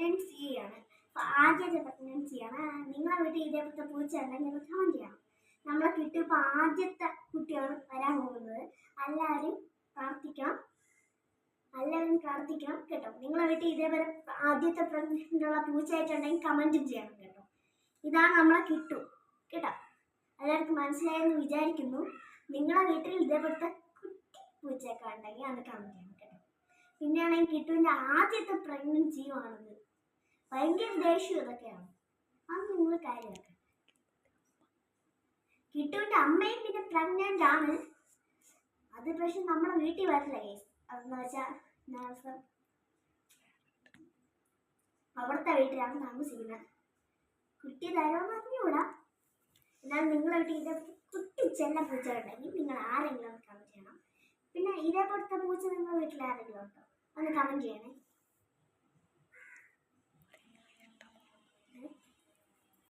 പ്രഗ്നൻസിയാണ് ആദ്യത്തെ പ്രഗ്നൻസിയാണ് നിങ്ങളെ വീട്ടിൽ ഇതേപോലത്തെ പൂച്ച ഉണ്ടെങ്കിൽ കമന്റ് ചെയ്യണം നമ്മളെ കിട്ടി ഇപ്പോൾ ആദ്യത്തെ കുട്ടിയാണ് വരാൻ പോകുന്നത്. എല്ലാവരും പ്രാർത്ഥിക്കണം. എല്ലാവരും പ്രാർത്ഥിക്കണം കേട്ടോ. നിങ്ങളെ വീട്ടിൽ ഇതേപോലെ ആദ്യത്തെ പ്രഗ്നന്റ് ഉള്ള പൂച്ചയായിട്ടുണ്ടെങ്കിൽ കമന്റും ചെയ്യണം കേട്ടോ. ഇതാണ് നമ്മളെ കിട്ടും കേട്ടോ. എല്ലാവർക്കും മനസ്സിലായെന്ന് വിചാരിക്കുന്നു. നിങ്ങളെ വീട്ടിൽ ഇതേപോലത്തെ കുട്ടി പൂച്ചയൊക്കെ ഉണ്ടെങ്കിൽ അത് കമന്റ് ചെയ്യണം കേട്ടോ. പിന്നെയാണെങ്കിൽ കിട്ടുവിന്റെ ആദ്യത്തെ പ്രഗ്നൻസിയുമാണിത് ഭയങ്കര ദേഷ്യം ഇതൊക്കെയാണ്. അത് നിങ്ങൾ കാര്യമാക്കാം. കിട്ടുവിന്റെ അമ്മയും പിന്നെ പ്രഗ്നന്റ് ആണ്. അത് പക്ഷെ നമ്മുടെ വീട്ടിൽ വരില്ല കേസ്. അതെന്ന് വെച്ചാൽ നഴ്സ് അവിടുത്തെ വീട്ടിലാണ് താമസിക്കുന്നത്. കുട്ടി തരുമെന്ന് അറിഞ്ഞുകൂടാ. എന്നാൽ നിങ്ങളെ വീട്ടിൽ കുട്ടി ചെല്ല പൂച്ച ഉണ്ടെങ്കിൽ നിങ്ങൾ ആരെങ്കിലും ഒന്ന് ചെയ്യണം. പിന്നെ ഇതേപോലത്തെ പൂച്ച നിങ്ങളുടെ വീട്ടിൽ ആരെങ്കിലും ഉണ്ടോ? ഒന്ന് കമന്റ് ചെയ്യണേ.